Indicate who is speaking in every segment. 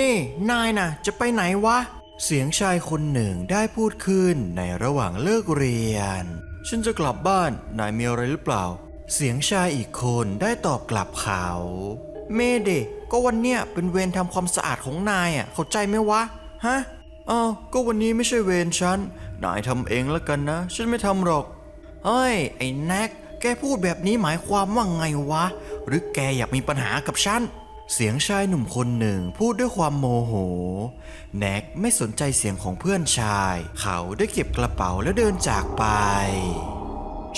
Speaker 1: นี่ นายน่ะ จะไปไหนวะ เสียงชายคนหนึ่งได้พูดขึ้นในระหว่างเลิกเรียน ฉันจะกลับบ้าน นายมีอะไรหรือเปล่า เสียงชายอีกคนได้ตอบกลับเขา เมเดก็วันเนี้ยเป็นเวรทำความสะอาดของนายอะ เข้าใจไหมวะ ฮะอ้าวก็วันนี้ไม่ใช่เวรฉัน นายทำเองแล้วกันนะ ฉันไม่ทำหรอก เฮ้ย ไอ้แน็ก แกพูดแบบนี้หมายความว่าไงวะ หรือแกอยากมีปัญหากับฉัน เสียงชายหนุ่มคนหนึ่งพูดด้วยความโมโห แน็กไม่สนใจเสียงของเพื่อนชาย เขาได้เก็บกระเป๋าแล้วเดินจากไป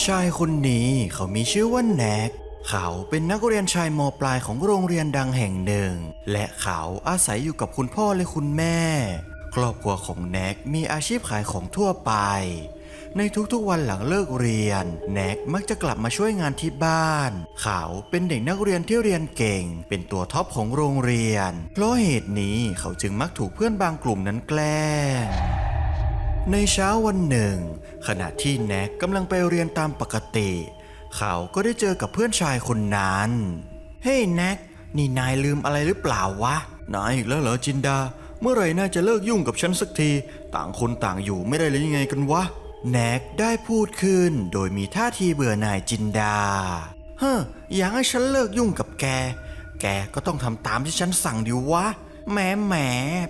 Speaker 1: ชายคนนี้เขามีชื่อว่าแน็กเขาเป็นนักเรียนชายมปลายของโรงเรียนดังแห่งหนึ่ง และเขาอาศัยอยู่กับคุณพ่อและคุณแม่ ครอบครัวของแน็กมีอาชีพขายของทั่วไป ในทุกๆวันหลังเลิกเรียน แน็กมักจะกลับมาช่วยงานที่บ้าน เขาเป็นเด็กนักเรียนที่เรียนเก่ง เป็นตัวท็อปของโรงเรียน เพราะเหตุนี้เขาจึงมักถูกเพื่อนบางกลุ่มนั้นแกล้งในเช้าวันหนึ่ง ขณะที่แน็กกำลังไปเรียนตามปกติ เขาก็ได้เจอกับเพื่อนชายคนนั้น เฮ้ยแน็กนี่นายลืมอะไรหรือเปล่าวะ นายอีกแล้วเหรอจินดา เมื่อไหร่น่าจะเลิกยุ่งกับฉันสักที ต่างคนต่างอยู่ไม่ได้เลยยังไงกันวะ แน็กได้พูดขึ้นโดยมีท่าทีเบื่อหน่ายจินดา เฮ้ออยากให้ฉันเลิกยุ่งกับแก แกก็ต้องทำตามที่ฉันสั่งดิวะแหมแหม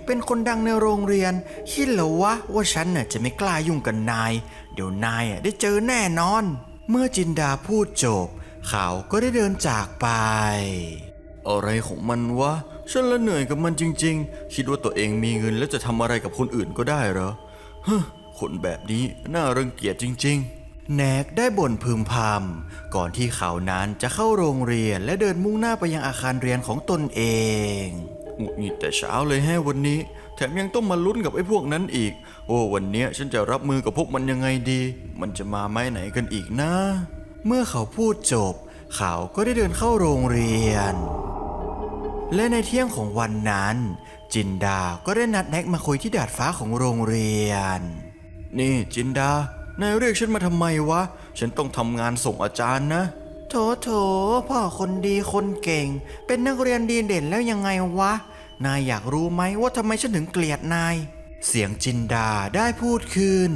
Speaker 1: เป็นคนดังในโรงเรียน คิดเหรอวะว่าฉันน่ะจะไม่กล้ายุ่งกับนาย เดี๋ยวนายอะได้เจอแน่นอน เมื่อจินดาพูดจบ เขาก็ได้เดินจากไป อะไรของมันวะ ฉันละเหนื่อยกับมันจริง ๆ คิดว่าตัวเองมีเงินแล้วจะทำอะไรกับคนอื่นก็ได้เหรอ เฮ้อ คนแบบนี้น่ารังเกียจจริง ๆ แนกได้บ่นพึมพำก่อนที่เขานั้นจะเข้าโรงเรียนและเดินมุ่งหน้าไปยังอาคารเรียนของตนเองหงุดหงิดแต่เช้าเลยแฮะวันนี้ แถมยังต้องมาลุ้นกับไอ้พวกนั้นอีก โอ้วันเนี้ยฉันจะรับมือกับพวกมันยังไงดี มันจะมาไม้ไหนกันอีกนะ เมื่อเขาพูดจบ เขาก็ได้เดินเข้าโรงเรียน และในเที่ยงของวันนั้น จินดาก็ได้นัดแน็กมาคุยที่ดาดฟ้าของโรงเรียน นี่จินดา นายเรียกฉันมาทำไมวะ ฉันต้องทำงานส่งอาจารย์นะ โถโถพ่อคนดีคนเก่ง เป็นนักเรียนดีเด่นแล้วยังไงวะ นายอยากรู้ไหมว่าทำไมฉันถึงเกลียดนาย เสียงจินดาได้พูดขึ้น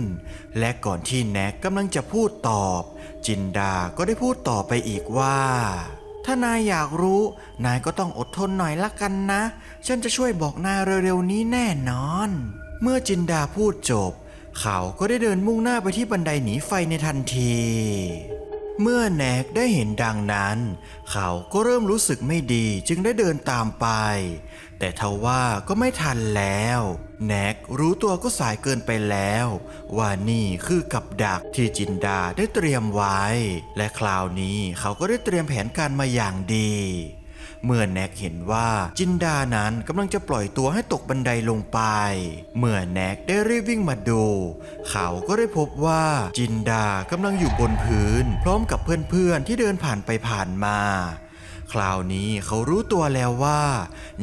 Speaker 1: และก่อนที่แน็กกำลังจะพูดตอบ จินดาก็ได้พูดต่อไปอีกว่า ถ้านายอยากรู้ นายก็ต้องอดทนหน่อยละกันนะ ฉันจะช่วยบอกนายเร็วๆนี้แน่นอน เมื่อจินดาพูดจบ เขาก็ได้เดินมุ่งหน้าไปที่บันไดหนีไฟในทันที เมื่อแนกได้เห็นดังนั้น เขาก็เริ่มรู้สึกไม่ดีจึงได้เดินตามไป แต่ทว่าก็ไม่ทันแล้ว แนกรู้ตัวก็สายเกินไปแล้ว ว่านี่คือกับดักที่จินดาได้เตรียมไว้ และคราวนี้เขาก็ได้เตรียมแผนการมาอย่างดี เมื่อแน็กเห็นว่าจินดานั้นกำลังจะปล่อยตัวให้ตกบันไดลงไป เมื่อแน็กได้รีบวิ่งมาดู เขาก็ได้พบว่าจินดากำลังอยู่บนพื้น พร้อมกับเพื่อนๆที่เดินผ่านไปผ่านมาคราวนี้เขารู้ตัวแล้วว่า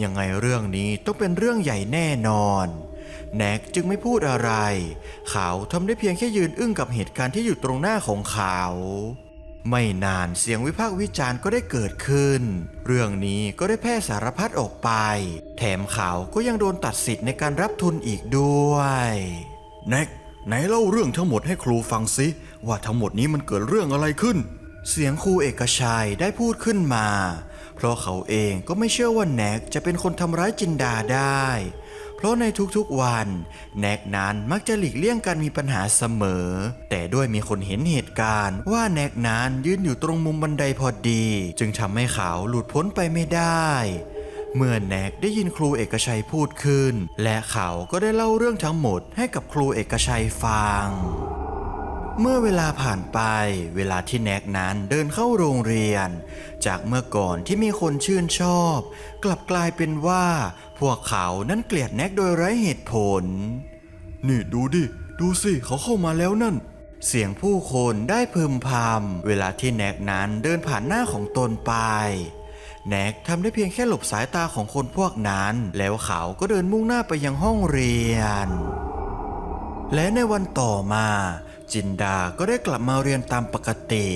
Speaker 1: ยังไงเรื่องนี้ต้องเป็นเรื่องใหญ่แน่นอน แน็กจึงไม่พูดอะไร เขาทำได้เพียงแค่ยืนอึ้งกับเหตุการณ์ที่อยู่ตรงหน้าของเขา ไม่นานเสียงวิพากษ์วิจารณ์ก็ได้เกิดขึ้น เรื่องนี้ก็ได้แพร่สารพัดออกไป แถมเขาก็ยังโดนตัดสิทธิ์ในการรับทุนอีกด้วยแน็กไหนเล่าเรื่องทั้งหมดให้ครูฟังสิว่าทั้งหมดนี้มันเกิดเรื่องอะไรขึ้น เสียงครูเอกชัยได้พูดขึ้นมา เพราะเขาเองก็ไม่เชื่อว่าแน็กจะเป็นคนทำร้ายจินดาได้ เพราะในทุกๆวัน แน็กนั้นมักจะหลีกเลี่ยงการมีปัญหาเสมอ แต่ด้วยมีคนเห็นเหตุการณ์ว่าแน็กนั้นยืนอยู่ตรงมุมบันไดพอดี จึงทำให้เขาหลุดพ้นไปไม่ได้เมื่อแนกได้ยินครูเอกชัยพูดขึ้น และเขาก็ได้เล่าเรื่องทั้งหมดให้กับครูเอกชัยฟัง เมื่อเวลาผ่านไป เวลาที่แนกนั้นเดินเข้าโรงเรียน จากเมื่อก่อนที่มีคนชื่นชอบ กลับกลายเป็นว่า พวกเขานั้นเกลียดแน็กโดยไร้เหตุผล นี่ดูดิ ดูสิเขาเข้ามาแล้วนั่น เสียงผู้คนได้พึมพำเวลาที่แน็กนั้นเดินผ่านหน้าของตนไป แน็กทำได้เพียงแค่หลบสายตาของคนพวกนั้น แล้วเขาก็เดินมุ่งหน้าไปยังห้องเรียน และในวันต่อมา จินดาก็ได้กลับมาเรียนตามปกติ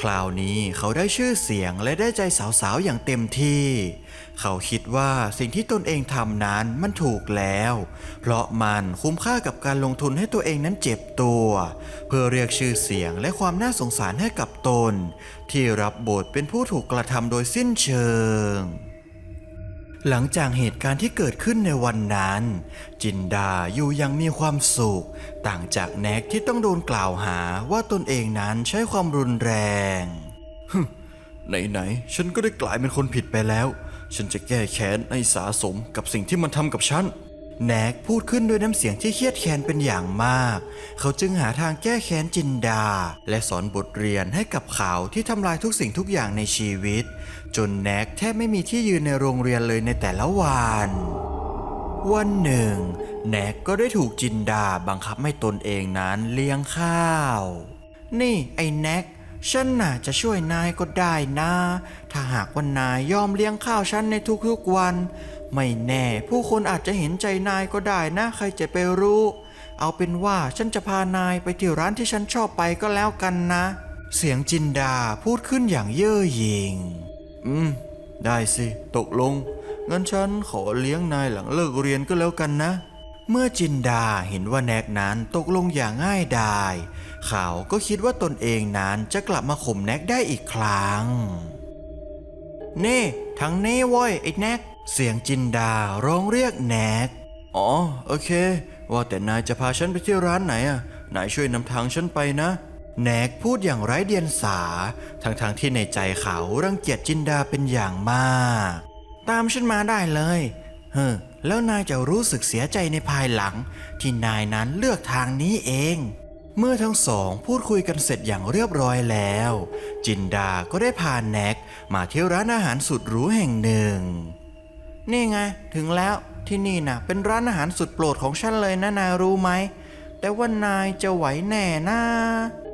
Speaker 1: คราวนี้เขาได้ชื่อเสียงและได้ใจสาวๆอย่างเต็มที่ เขาคิดว่าสิ่งที่ตนเองทำนั้นมันถูกแล้ว เพราะมันคุ้มค่ากับการลงทุนให้ตัวเองนั้นเจ็บตัว เพื่อเรียกชื่อเสียงและความน่าสงสารให้กับตน ที่รับบทเป็นผู้ถูกกระทำโดยสิ้นเชิง หลังจากเหตุการณ์ที่เกิดขึ้นในวันนั้น จินดาอยู่ยังมีความสุข ต่างจากแน็กที่ต้องโดนกล่าวหาว่าตนเองนั้นใช้ความรุนแรงไหนๆฉันก็ได้กลายเป็นคนผิดไปแล้ว ฉันจะแก้แค้นในสาสมกับสิ่งที่มันทำกับฉัน แนกพูดขึ้นด้วยน้ำเสียงที่เครียดแค้นเป็นอย่างมาก เขาจึงหาทางแก้แค้นจินดา และสอนบทเรียนให้กับเขาที่ทำลายทุกสิ่งทุกอย่างในชีวิต จนแนกแทบไม่มีที่ยืนในโรงเรียนเลยในแต่ละวัน วันหนึ่ง แนกก็ได้ถูกจินดาบังคับให้ตนเองนั้นเลี้ยงข้าว นี่ไอ้แนกฉันน่ะจะช่วยนายก็ได้นะ ถ้าหากว่านายยอมเลี้ยงข้าวฉันในทุกๆวัน ไม่แน่ผู้คนอาจจะเห็นใจนายก็ได้นะใครจะไปรู้ เอาเป็นว่าฉันจะพานายไปที่ร้านที่ฉันชอบไปก็แล้วกันนะ เสียงจินดาพูดขึ้นอย่างเย่อหยิ่ง อืม ได้สิ ตกลง งั้นฉันขอเลี้ยงนายหลังเลิกเรียนก็แล้วกันนะ เมื่อจินดาเห็นว่าแนกนั้นตกลงอย่างง่ายดายเขาก็คิดว่าตนเองนั้นจะกลับมาข่มแนกได้อีกครั้ง เน่ทั้งเน่ว้ยไอ้แนก เสียงจินดาร้องเรียกแนกอ๋อ โอเค ว่าแต่นายจะพาฉันไปที่ร้านไหนอะ นายช่วยนำทางฉันไปนะ แนกพูดอย่างไร้เดียงสา ทั้งๆที่ในใจเขารังเกียจจินดาเป็นอย่างมาก ตามฉันมาได้เลย เฮ้อ แล้วนายจะรู้สึกเสียใจในภายหลัง ที่นายนั้นเลือกทางนี้เอง เมื่อทั้งสองพูดคุยกันเสร็จอย่างเรียบร้อยแล้ว จินดาก็ได้พาแนกมาที่ร้านอาหารสุดหรูแห่งหนึ่ง นี่ไง ถึงแล้วที่นี่นะเป็นร้านอาหารสุดโปรดของฉันเลยนะนายรู้ไหม แต่ว่านายจะไหวแน่นะ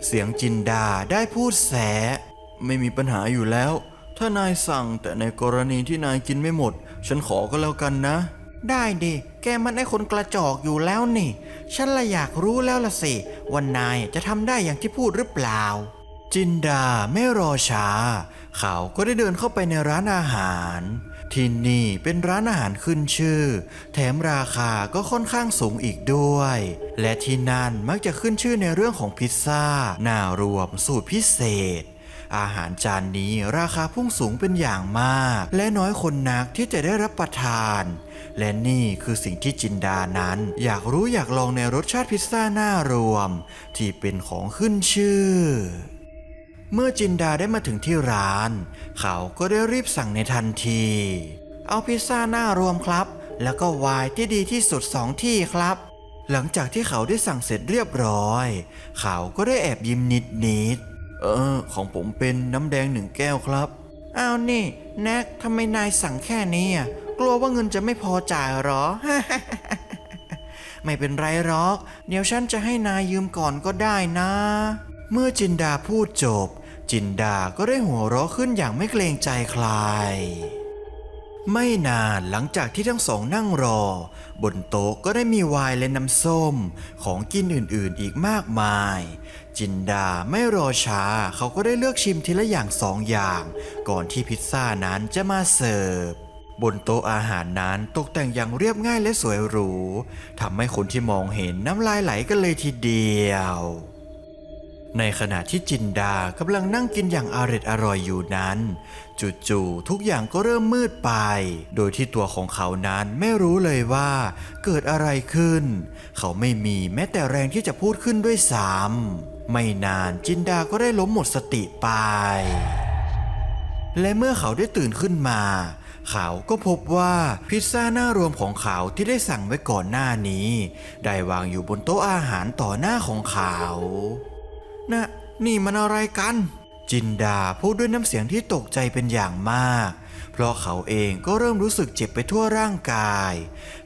Speaker 1: เสียงจินดาได้พูดแส ไม่มีปัญหาอยู่แล้ว ถ้านายสั่งแต่ในกรณีที่นายกินไม่หมด ฉันขอก็แล้วกันนะ ได้ดิแกมันไอ้คนกระจอกอยู่แล้วนี่ ฉันละอยากรู้แล้วละสิว่านายจะทำได้อย่างที่พูดหรือเปล่า จินดาไม่รอช้า เขาก็ได้เดินเข้าไปในร้านอาหาร ที่นี่เป็นร้านอาหารขึ้นชื่อ แถมราคาก็ค่อนข้างสูงอีกด้วย และที่นั่นมักจะขึ้นชื่อในเรื่องของพิซซ่าหน้ารวมสูตรพิเศษ อาหารจานนี้ราคาพุ่งสูงเป็นอย่างมาก และน้อยคนนักที่จะได้รับประทาน และนี่คือสิ่งที่จินดานั้น อยากรู้อยากลองในรสชาติพิซซ่าหน้ารวม ที่เป็นของขึ้นชื่อ เมื่อจินดาได้มาถึงที่ร้าน เขาก็ได้รีบสั่งในทันที เอาพิซซ่าหน้ารวมครับ แล้วก็ไวน์ที่ดีที่สุดสองที่ครับ หลังจากที่เขาได้สั่งเสร็จเรียบร้อย เขาก็ได้แอบยิ้มนิดนิดๆเออ ของผมเป็นน้ำแดงหนึ่งแก้วครับ อ้าวนี่ แน็กทำไมนายสั่งแค่นี้อะ กลัวว่าเงินจะไม่พอจ่ายหรอ ไม่เป็นไรหรอก เดี๋ยวฉันจะให้นายยืมก่อนก็ได้นะ เมื่อจินดาพูดจบ จินดาก็ได้หัวเราะขึ้นอย่างไม่เกรงใจใคร ไม่นานหลังจากที่ทั้งสองนั่งรอ บนโต๊ะก็ได้มีวน์และน้ำส้มของกินอื่นๆอีกมากมาย จินดาไม่รอช้าเขาก็ได้เลือกชิมทีละอย่างสองอย่าง ก่อนที่พิซซ่านั้นจะมาเสิร์ฟบนโต๊ะอาหารนั้นตกแต่งอย่างเรียบง่ายและสวยหรูทำให้คนที่มองเห็นน้ำลายไหลกันเลยทีเดียว ในขณะที่จินดากำลังนั่งกินอย่างอร็ดอร่อยอยู่นั้น จู่ๆทุกอย่างก็เริ่มมืดไป โดยที่ตัวของเขานั้นไม่รู้เลยว่าเกิดอะไรขึ้น เขาไม่มีแม้แต่แรงที่จะพูดขึ้นด้วยซ้ำไม่นานจินดาก็ได้ล้มหมดสติไป และเมื่อเขาได้ตื่นขึ้นมาเขาก็พบว่าพิซซ่าหน้ารวมของเขาที่ได้สั่งไว้ก่อนหน้านี้ ได้วางอยู่บนโต๊ะอาหารต่อหน้าของเขา นะนี่มันอะไรกัน จินดาพูดด้วยน้ำเสียงที่ตกใจเป็นอย่างมาก เพราะเขาเองก็เริ่มรู้สึกเจ็บไปทั่วร่างกาย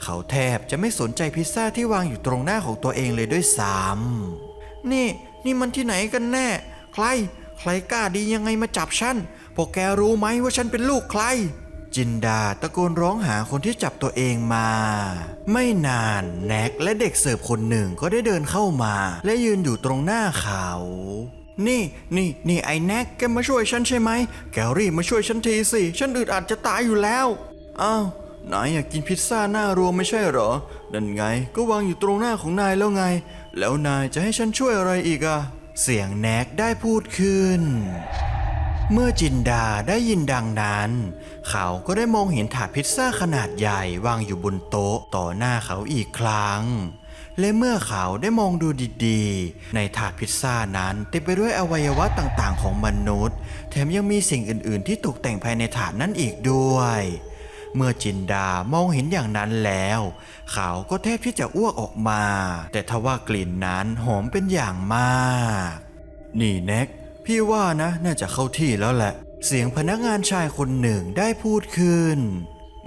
Speaker 1: เขาแทบจะไม่สนใจพิซซ่าที่วางอยู่ตรงหน้าของตัวเองเลยด้วยซ้ำนี่นี่มันที่ไหนกันแน่ ใคร ใครกล้าดียังไงมาจับฉันพวกแกรู้ไหมว่าฉันเป็นลูกใคร จินดาตะโกนร้องหาคนที่จับตัวเองมา ไม่นานแน็กและเด็กเสิร์ฟคนหนึ่งก็ได้เดินเข้ามา และยืนอยู่ตรงหน้าเขา นี่นี่นี่ไอ้แน็กแกมาช่วยฉันใช่ไหมแกรีบมาช่วยฉันทีสิ ฉันอึดอัดจะตายอยู่แล้วอ้าวนายอยากกินพิซซ่าหน้ารวมไม่ใช่เหรอนั่นไงก็วางอยู่ตรงหน้าของนายแล้วไง แล้วนายจะให้ฉันช่วยอะไรอีกอะเสียงแน็กได้พูดขึ้น เมื่อจินดาได้ยินดังนั้น เขาก็ได้มองเห็นถาดพิซซ่าขนาดใหญ่วางอยู่บนโต๊ะต่อหน้าเขาอีกครั้ง และเมื่อเขาได้มองดูดีๆ ในถาดพิซซ่านั้นเต็มไปด้วยอวัยวะต่างๆ ของมนุษย์ แถมยังมีสิ่งอื่นๆ ที่ตกแต่งภายในถาดนั้นอีกด้วย เมื่อจินดามองเห็นอย่างนั้นแล้ว เขาก็แทบที่จะอ้วกออกมา แต่ทว่ากลิ่นนั้นหอมเป็นอย่างมาก นี่แน็ก พี่ว่านะน่าจะเข้าที่แล้วแหละ เสียงพนักงานชายคนหนึ่งได้พูดขึ้น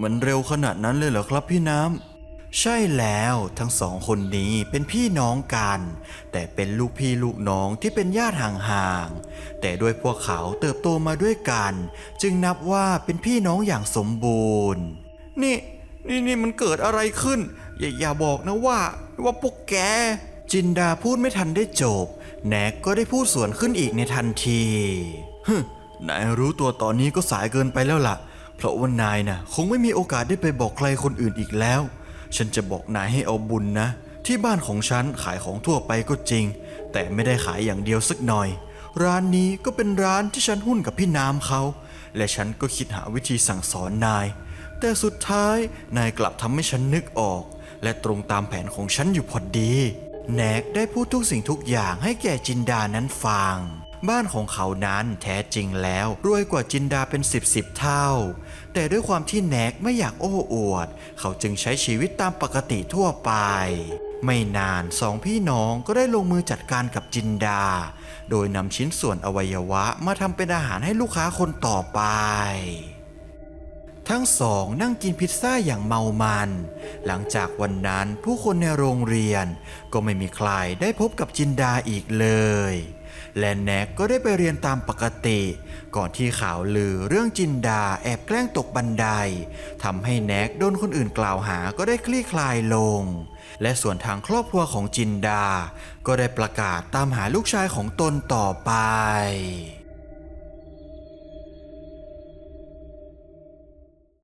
Speaker 1: มันเร็วขนาดนั้นเลยเหรอครับพี่น้ำ ใช่แล้วทั้งสองคนนี้เป็นพี่น้องกัน แต่เป็นลูกพี่ลูกน้องที่เป็นญาติห่างๆ แต่ด้วยพวกเขาเติบโตมาด้วยกัน จึงนับว่าเป็นพี่น้องอย่างสมบูรณ์ นี่ นี่นี่มันเกิดอะไรขึ้น อย่าอย่าบอกนะว่า ว่าพวกแก จินดาพูดไม่ทันได้จบ แนกก็ได้พูดสวนขึ้นอีกในทันทีฮึนายรู้ตัวตอนนี้ก็สายเกินไปแล้วล่ะ เพราะว่านายน่ะ คงไม่มีโอกาสได้ไปบอกใครคนอื่นอีกแล้ว ฉันจะบอกนายให้เอาบุญนะ ที่บ้านของฉันขายของทั่วไปก็จริง แต่ไม่ได้ขายอย่างเดียวสักหน่อย ร้านนี้ก็เป็นร้านที่ฉันหุ้นกับพี่น้ำเขา และฉันก็คิดหาวิธีสั่งสอนนาย แต่สุดท้ายนายกลับทำให้ฉันนึกออก และตรงตามแผนของฉันอยู่พอดี แนกได้พูดทุกสิ่งทุกอย่างให้แก่จินดานั้นฟัง บ้านของเขานั้นแท้จริงแล้วรวยกว่าจินดาเป็นสิบสิบเท่า แต่ด้วยความที่แนกไม่อยากโอ้อวด เขาจึงใช้ชีวิตตามปกติทั่วไป ไม่นานสองพี่น้องก็ได้ลงมือจัดการกับจินดา โดยนำชิ้นส่วนอวัยวะมาทำเป็นอาหารให้ลูกค้าคนต่อไป ทั้งสองนั่งกินพิซซ่าอย่างเมามัน หลังจากวันนั้นผู้คนในโรงเรียนก็ไม่มีใครได้พบกับจินดาอีกเลย และแน็กก็ได้ไปเรียนตามปกติ ก่อนที่ข่าวลือเรื่องจินดาแอบแกล้งตกบันไดทำให้แน็กโดนคนอื่นกล่าวหาก็ได้คลี่คลายลง และส่วนทางครอบครัวของจินดา ก็ได้ประกาศตามหาลูกชายของตนต่อไป